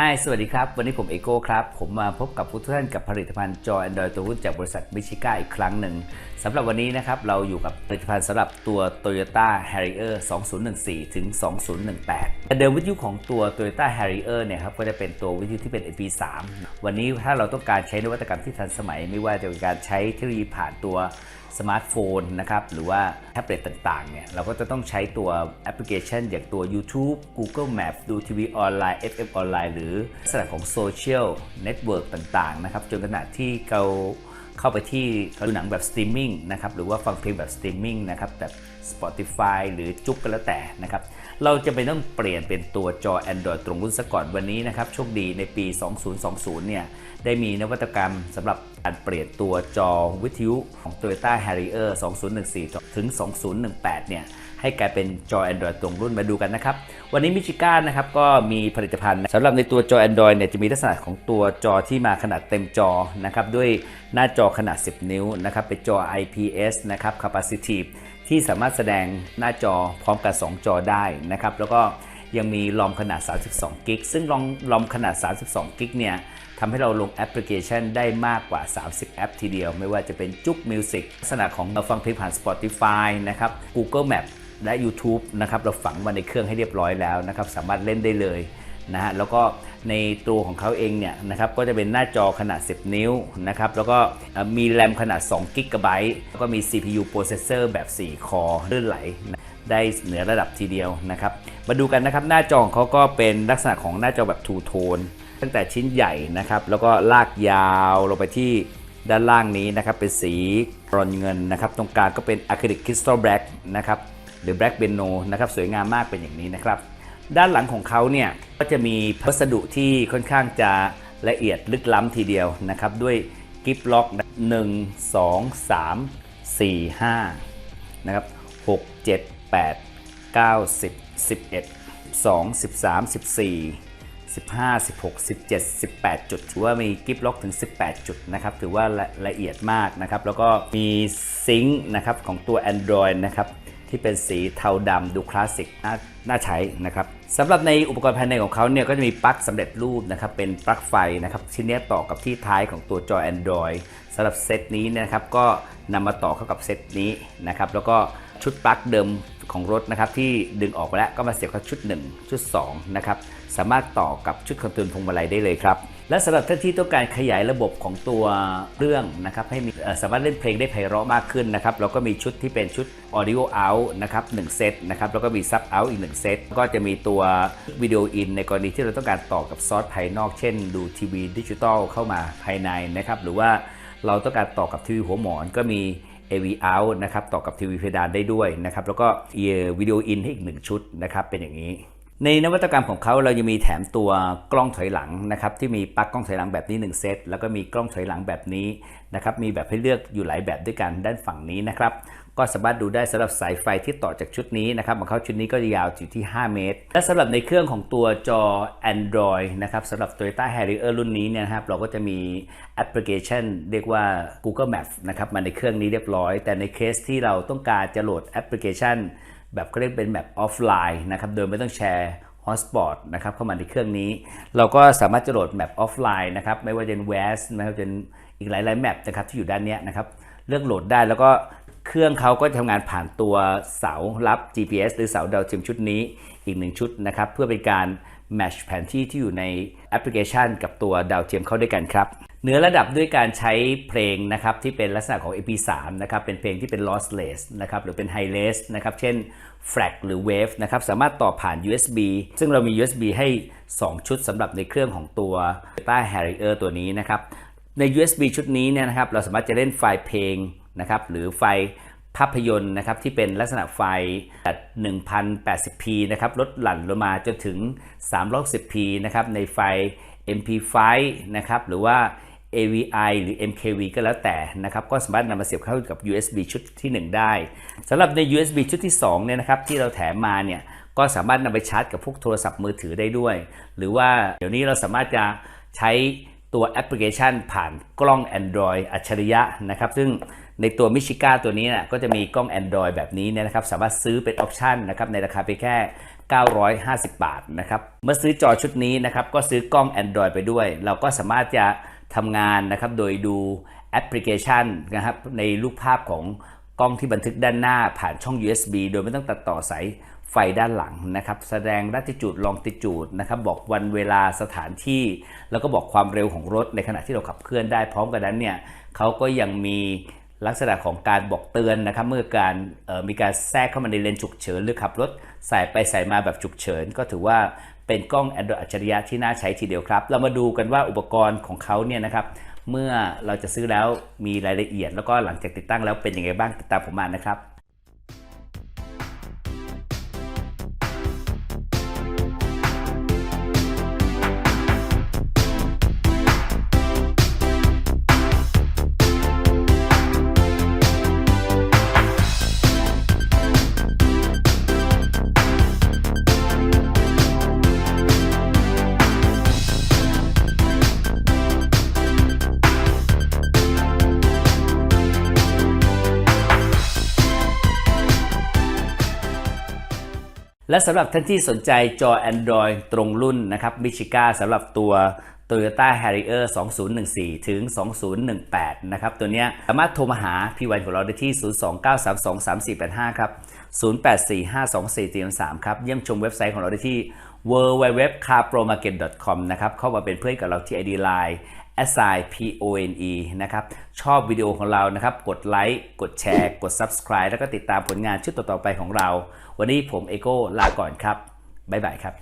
Hi สวัสดีครับ วันนี้ผมเอโก้ครับ ผมมาพบกับทุกท่านกับผลิตภัณฑ์จอแอนดรอยตัวรุ่นจากบริษัทมิชิก้าอีกครั้งหนึ่งสำหรับวันนี้นะครับ เราอยู่กับผลิตภัณฑ์สำหรับตัว Toyota Harrier 2014 ถึง 2018 เดิมวิทยุของตัว Toyota Harrier เนี่ยครับก็จะเป็นตัววิทยุที่เป็น MP3 วันนี้ถ้าเราต้องการใช้นวัตกรรมที่ทันสมัย ไม่ว่าจะเป็นการใช้เทคโนโลยีผ่านตัวสมาร์ทโฟนนะครับหรือว่าแท็บเล็ตต่างๆเนี่ยเราก็จะต้องใช้ตัวแอปพลิเคชัน อย่างตัว YouTube Google Map ดูทีวีออนไลน์ FM ออนไลน์หรือลักษณะของโซเชียลเน็ตเวิร์กต่างๆนะครับจนขนาดที่เราเข้าไปที่ดูหนังแบบสตรีมมิ่งนะครับหรือว่าฟังเพลงแบบสตรีมมิ่งนะครับแบบ Spotify หรือจุกก็แล้วแต่นะครับ เราจะไปต้องเปลี่ยนเป็นตัวจอ Android ตรงรุ่นซะก่อนวันนี้นะครับโชคดีในปี 2020 เนี่ยได้มีนวัตกรรมสำหรับการเปลี่ยนตัวจอวิทยุของ Toyota Harrier 2014 ถึง 2018 เนี่ยให้กลายเป็นจอ Android ตรงรุ่นมาดูกันนะครับ วันนี้มิชิก้านะครับก็มีผลิตภัณฑ์สำหรับในตัวจอ Android เนี่ยจะมีลักษณะของตัวจอที่มาขนาดเต็มจอนะครับด้วยหน้าจอขนาด 10 นิ้วนะครับเป็นจอ IPS นะครับ capacitive ที่สามารถแสดงหน้าจอพร้อมกับ 2 จอได้นะครับ แล้วก็ยังมีลอมขนาด 32 กิก ซึ่งลอมลอมขนาด 32 กิกเนี่ยทำให้เราลงแอปพลิเคชันได้มากกว่า 30 แอปทีเดียว ไม่ว่าจะเป็นจุกมิวสิกลักษณะของเราฟังเพลงผ่าน Spotify นะครับ Google Map และ YouTube นะครับ เราฝังมาในเครื่องให้เรียบร้อยแล้วนะครับ สามารถเล่นได้เลย นะฮะแล้วก็ในตัวของเขาเองเนี่ยนะครับก็จะเป็นหน้าจอขนาด 10 นิ้วนะครับแล้วก็มีแรมขนาด2 g b แล้วก็มี CPU processor แบบ 4 คอลื่นไหล ได้เหนือระดับทีเดียวนะครับ มาดูกันนะครับหน้าจอของเขาก็เป็นลักษณะของหน้าจอแบบทูโทนตั้งแต่ชิ้นใหญ่นะครับ แล้วก็ลากยาวลงไปที่ด้านล่างนี้นะครับเป็นสีบรอนเงินนะครับ ตรงกลางก็เป็นอะคริลิกคริสตัลแบล็กนะครับหรือแบล็กเบนโนนะครับสวยงามมากเป็นอย่างนี้นะครับ ด้านหลังของเขาเนี่ยก็จะมีวัสดุที่ค่อนข้างจะละเอียดลึกล้ำทีเดียวนะครับ ด้วยกิฟล็อก 1 2 3 4 5นะครับ6 7 8 9 10 11 12 13 14 15 16 17 18 จุด ถือว่ามีกิฟล็อกถึง 18 จุดนะครับ ถือว่าละละเอียดมากนะครับ แล้วก็มีซิงค์นะครับของตัว Android นะครับ ที่เป็นสีเทาดำดูคลาสสิกน่าน่าใช้นะครับ สำหรับในอุปกรณ์ภายในของเขาเนี่ยก็จะมีปลั๊กสำเร็จรูปนะครับเป็นปลั๊กไฟนะครับชิ้นนี้ต่อกับที่ท้ายของตัวจอ Android สำหรับเซตนี้นะครับก็นำมาต่อเข้ากับเซตนี้นะครับแล้วก็ชุดปลั๊กเดิม ของรถนะครับที่ดึงออกไปแล้วก็มาเสียบเข้าชุด 1 ชุด2นะครับสามารถต่อกับชุดคอนโทรลพวงมาลัยได้เลยครับและสำหรับท่านที่ต้องการขยายระบบของตัวเครื่องนะครับให้มีสามารถเล่นเพลงได้ไพเราะมากขึ้นนะครับเราก็มีชุดที่เป็นชุด Audio Out นะครับ1เซตนะครับแล้วก็มี Sub Out อีก 1 เซต ก็จะมีตัววิดีโออินในกรณีที่เราต้องการต่อกับซอสภายนอก เช่น ดูทีวีดิจิตอลเข้ามาภายในนะครับหรือว่าเราต้องการต่อกับทีวีหัวหมอนก็มี AV out นะครับต่อกับทีวีเพดานได้ด้วยนะครับแล้วก็วิดีโออินให้อีกหนึ่งชุดนะครับเป็นอย่างนี้ ในนวัตกรรมของเขาเรายังมีแถมตัวกล้องถอยหลังนะครับที่มีปลั๊กกล้องถอยหลังแบบนี้ 1 เซตแล้วก็มีกล้องถอยหลังแบบนี้นะครับมีแบบให้เลือกอยู่หลายแบบด้วยกันด้านฝั่งนี้นะครับก็สามารถดูได้สำหรับสายไฟที่ต่อจากชุดนี้นะครับของเขาชุดนี้ก็ยาวอยู่ที่ 5 เมตร และสำหรับในเครื่องของตัวจอ Android นะครับสำหรับ Toyota Harrier รุ่นนี้เนี่ยนะครับเราก็จะมีแอปพลิเคชัน เรียกว่า Google Map นะครับมาในเครื่องนี้เรียบร้อย แต่ในเคสที่เราต้องการจะโหลดแอปพลิเคชัน แบบก็เรียกเป็นแบบออฟไลน์นะครับโดยไม่ต้องแชร์ฮอสปอตนะครับเข้ามาในเครื่องนี้ เราก็สามารถจะโหลดแมปออฟไลน์นะครับไม่ว่าจะเป็น w e s ไม่ว่าจะเป็นอีกหลายๆแมปนะครับที่อยู่ด้านเนี้ยนะครับเลือกโหลดได้แล้วก็เครื่องเขาก็จะทำงานผ่านตัวเสารับ GPS หรือเสาดาวเทียมชุดนี้อีกหนึ่งชุดนะครับเพื่อเป็นการ match แผนที่ที่อยู่ในแอปพลิเคชัน กับตัวดาวเทียมเข้าด้วยกันครับ เนื้อระดับด้วยการใช้เพลงนะครับที่เป็นลักษณะของ MP3 นะครับเป็นเพลงที่เป็น lossless นะครับหรือเป็น highless นะครับเช่น FLAC หรือ Wave นะครับสามารถต่อผ่าน USB ซึ่งเรามี USB ให้ 2 ชุดสำหรับในเครื่องของตัว Toyota Harrier ตัวนี้นะครับใน USB ชุดนี้เนี่ยนะครับเราสามารถจะเล่นไฟล์เพลงนะครับหรือไฟล์ภาพยนตร์นะครับที่เป็นลักษณะไฟล์ 1080p นะครับลดหลั่นลงมาจนถึง 310p นะครับในไฟล์ MP5 นะครับหรือว่า AVI หรือ MKV ก็แล้วแต่นะครับ ก็สามารถนำมาเสียบเข้ากับ USB ชุดที่ 1 ได้สำหรับใน USB ชุดที่2เนี่ยนะครับที่เราแถมมาเนี่ยก็สามารถนำไปชาร์จกับพวกโทรศัพท์มือถือได้ด้วย หรือว่าเดี๋ยวนี้เราสามารถจะใช้ตัวแอปพลิเคชันผ่านกล้อง Android อัจฉริยะนะครับ ซึ่งในตัวมิชิก้าตัวนี้นะก็จะมีกล้อง Android แบบนี้เนี่ยนะครับ สามารถซื้อเป็นออปชันนะครับในราคาเพียงแค่ 950 บาทนะครับ เมื่อซื้อจอชุดนี้นะครับ ก็ซื้อกล้อง Android ไปด้วย เราก็สามารถจะ ทำงานนะครับโดยดูแอปพลิเคชันนะครับในรูปภาพของกล้องที่บันทึกด้านหน้าผ่านช่อง USB โดยไม่ต้องตัดต่อสายไฟด้านหลังนะครับแสดงลัติจูดลองติจูดนะครับบอกวันเวลาสถานที่ แล้วก็บอกความเร็วของรถในขณะที่เราขับเคลื่อนได้ พร้อมกันนั้นเนี่ยเขาก็ยังมีลักษณะของการบอกเตือนนะครับเมื่อการออมีการแทรกเข้ามาในเลนฉุกเฉิน หรือขับรถสายไปสายมาแบบฉุกเฉิน ก็ถือว่า เป็นกล้อง Android อัจฉริยะที่น่าใช้ทีเดียวครับ เรามาดูกันว่าอุปกรณ์ของเขาเนี่ยนะครับ เมื่อเราจะซื้อแล้วมีรายละเอียด แล้วก็หลังจากติดตั้งแล้วเป็นยังไงบ้างติดตามผมมานะครับ และสำหรับท่านที่สนใจจอ Android ตรงรุ่นนะครับมิชิก้าสำหรับตัว Toyota Harrier 2014 ถึง 2018 นะครับ ตัวนี้สามารถโทรมาหาพี่วันของเราได้ที่ 029323485 ครับ 08452433ครับ เยี่ยมชมเว็บไซต์ของเราได้ที่ www.carpromarket.com นะครับ เข้ามาเป็นเพื่อนกับเราที่ ID Line s i p o n e นะครับ ชอบวิดีโอของเรานะครับ กดไลค์กดแชร์ กด Subscribe แล้วก็ติดตามผลงานชุดต่อๆไปของเรา วันนี้ผมเอโก้ลาก่อนครับ บ๊ายบายครับ